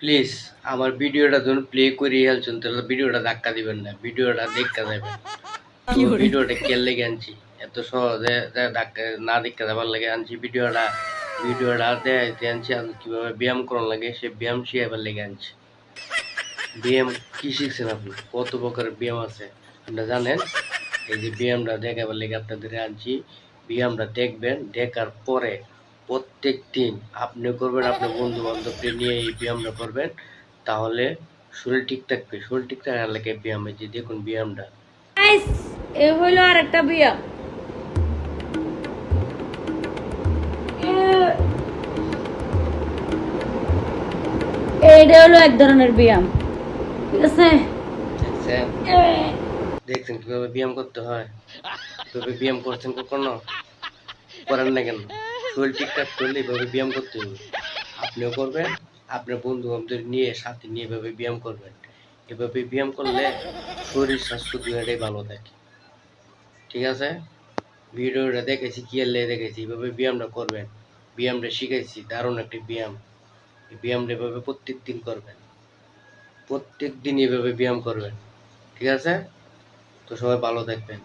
Please আমার ভিডিওটা যখন প্লে করে হেলছেন তাহলে ভিডিওটা ধাক্কা দিবেন না ভিডিওটা দেখা যাবে ভিডিওটা কে লেগে আনছি? এত সহজে ধাক্কা না দেখা যাবার লাগে আনছি ভিডিওটা ভিডিওটা দেখাইতে আনছি আর কীভাবে ব্যায়াম করার লাগে সে ব্যায়াম শিখাবার লেগে আনছি। ব্যায়াম কি শিখছেন আপনি? কত প্রকারের ব্যায়াম আছে? আপনারা জানেন? এই যে ব্যায়ামটা দেখাবার লেগে আপনাদের আনছি ব্যায়ামটা দেখবেন দেখার পরে প্রত্যেক দিন আপনি করবেন আপনার বন্ধু বান্ধবকে নিয়ে এই ব্যায়ামটা করবেন তাহলে শরীর ঠিক থাকবে। শরীর ঠিক থাকার লাগে ব্যায়াম যে দেখুন ব্যায়ামটা। এ হইল আর একটা বিয়া এইটা হলো এক ধরনের ব্যায়াম ঠিক আছে? দেখছেন? দেখছেন কীভাবে ব্যায়াম করতে হয়? কীভাবে ব্যায়াম করছেন কখনো? করেন না কেন? শরীর ঠিকঠাক করলে এভাবে ব্যায়াম করতে হবে। আপনিও করবেন, আপনার বন্ধু বান্ধব নিয়ে, সাথে নিয়ে এভাবে ব্যায়াম করবেন। এভাবে ব্যায়াম করলে শরীর স্বাস্থ্য দুটাই ভালো থাকে। ঠিক আছে? ভিডিওটা দেখেছি, কি আল্লাহ দেখেছি, এভাবে ব্যায়ামটা করবেন। ব্যায়ামটা শিখেছি, দারুণ একটি ব্যায়াম। এই ব্যায়ামটা এভাবে প্রত্যেক দিন করবেন। প্রত্যেক দিন এভাবে ব্যায়াম করবেন। ঠিক আছে? তো সবাই ভালো থাকবেন।